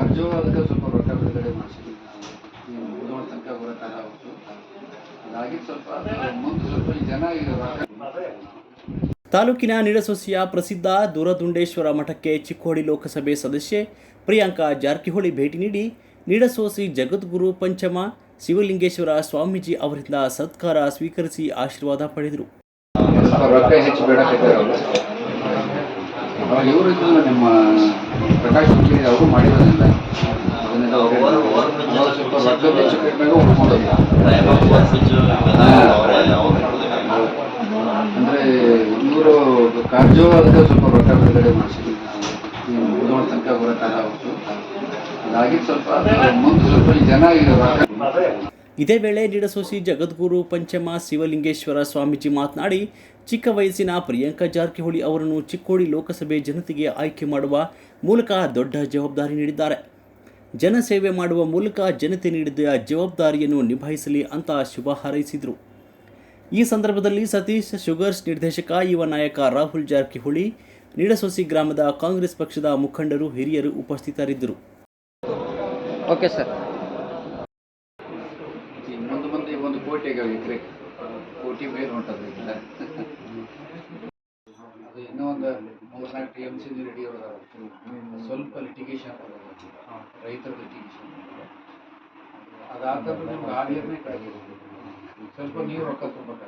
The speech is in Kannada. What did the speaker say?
ಅದಕ್ಕೆ ಸ್ವಲ್ಪ ರೊಕ್ಕ ಬಿಡುಗಡೆ ಮಾಡಿಸಿದ್ವಿ ನಾವು. ತನಕ ಬರೋ ಕಾಲ ಹೋಗ್ತು ಅದಾಗಿ ಸ್ವಲ್ಪ ಮುಂದೆ ಸ್ವಲ್ಪ ಜನ ಈಗ ತಾಲೂಕಿನ ನಿಡಸೊಸಿಯ ಪ್ರಸಿದ್ಧ ದೂರದುಂಡೇಶ್ವರ ಮಠಕ್ಕೆ ಚಿಕ್ಕೋಡಿ ಲೋಕಸಭೆ ಸದಸ್ಯೆ ಪ್ರಿಯಾಂಕಾ ಜಾರಕಿಹೊಳಿ ಭೇಟಿ ನೀಡಿ ನಿಡಸೋಸಿ ಜಗದ್ಗುರು ಪಂಚಮ ಶಿವಲಿಂಗೇಶ್ವರ ಸ್ವಾಮೀಜಿ ಅವರಿಂದ ಸತ್ಕಾರ ಸ್ವೀಕರಿಸಿ ಆಶೀರ್ವಾದ ಪಡೆದರು ಸ್ವಲ್ಪ ರೊಕ್ಕ ಹೆಚ್ಚು ಬೇಡಕೈತಾರೆ ಅವರು ಅವಾಗ ಇವರು ಇದ್ರಲ್ಲ ನಿಮ್ಮ ಪ್ರಕಾಶ್ ಹುಕ್ಕೇರಿ ಅವರು ಮಾಡಿರೋದಿಲ್ಲ ಸ್ವಲ್ಪ ರೊಕ್ಕ ಹೆಚ್ಚು ಕಡಿಮೆಗೆ ಉಳ್ಕೊಂಡೋಗಿಲ್ಲ ಅಂದ್ರೆ ಇವರು ಅದಕ್ಕೆ ಸ್ವಲ್ಪ ರೊಕ್ಕ ಬಿಡುಗಡೆ ಮಾಡಿಸಿದ್ವಿ ಮುಗಿದೋಳ ತನಕ ಬರೋ ಕಾಲ ಆಗುತ್ತೆ ಅದಾಗಿ ಸ್ವಲ್ಪ ಮುಂದೆ ಸ್ವಲ್ಪ ಜನ ಈಗ ರೊಕ್ಕ ಇದೇ ವೇಳೆ ನಿಡಸೋಸಿ ಜಗದ್ಗುರು ಪಂಚಮ ಶಿವಲಿಂಗೇಶ್ವರ ಸ್ವಾಮೀಜಿ ಮಾತನಾಡಿ, ಚಿಕ್ಕ ವಯಸ್ಸಿನ ಪ್ರಿಯಾಂಕಾ ಜಾರಕಿಹೊಳಿ ಅವರನ್ನು ಚಿಕ್ಕೋಡಿ ಲೋಕಸಭೆ ಜನತೆಗೆ ಆಯ್ಕೆ ಮಾಡುವ ಮೂಲಕ ದೊಡ್ಡ ಜವಾಬ್ದಾರಿ ನೀಡಿದ್ದಾರೆ. ಜನಸೇವೆ ಮಾಡುವ ಮೂಲಕ ಜನತೆ ನೀಡಿದ ಜವಾಬ್ದಾರಿಯನ್ನು ನಿಭಾಯಿಸಲಿ ಅಂತ ಶುಭ ಹಾರೈಸಿದರು. ಈ ಸಂದರ್ಭದಲ್ಲಿ ಸತೀಶ್ ಶುಗರ್ಸ್ ನಿರ್ದೇಶಕ, ಯುವ ನಾಯಕ ರಾಹುಲ್ ಜಾರಕಿಹೊಳಿ, ನೀಡಸೋಸಿ ಗ್ರಾಮದ ಕಾಂಗ್ರೆಸ್ ಪಕ್ಷದ ಮುಖಂಡರು, ಹಿರಿಯರು ಉಪಸ್ಥಿತರಿದ್ದರು. ಓಕೆ ಸರ್ ಈ ಮುಂದೆ ಮುಂದೆ ಒಂದು ಕೋಟಿ ಆಗ್ಯಾವ ಎಕರೆ ಕೋಟಿ ಮೇಲೆ ಹೊಂಟದ ಅದು ಇನ್ನೂ ಒಂದು ಮೂರ್ ನಾಲ್ಕು ಟಿ ಎಂ ಸಿ ರೆಡಿ ಅದಾವ ಸ್ವಲ್ಪ ಲಿಟಿಗೇಷನ್ ರೈತರ ಲಿಟಿಗೇಷನ್ ಅದಾದ ನಿಮ್ಗೆ ಆ ನೀರನ್ನೇ ಸ್ವಲ್ಪ ನೀರು ರೊಕ್ಕ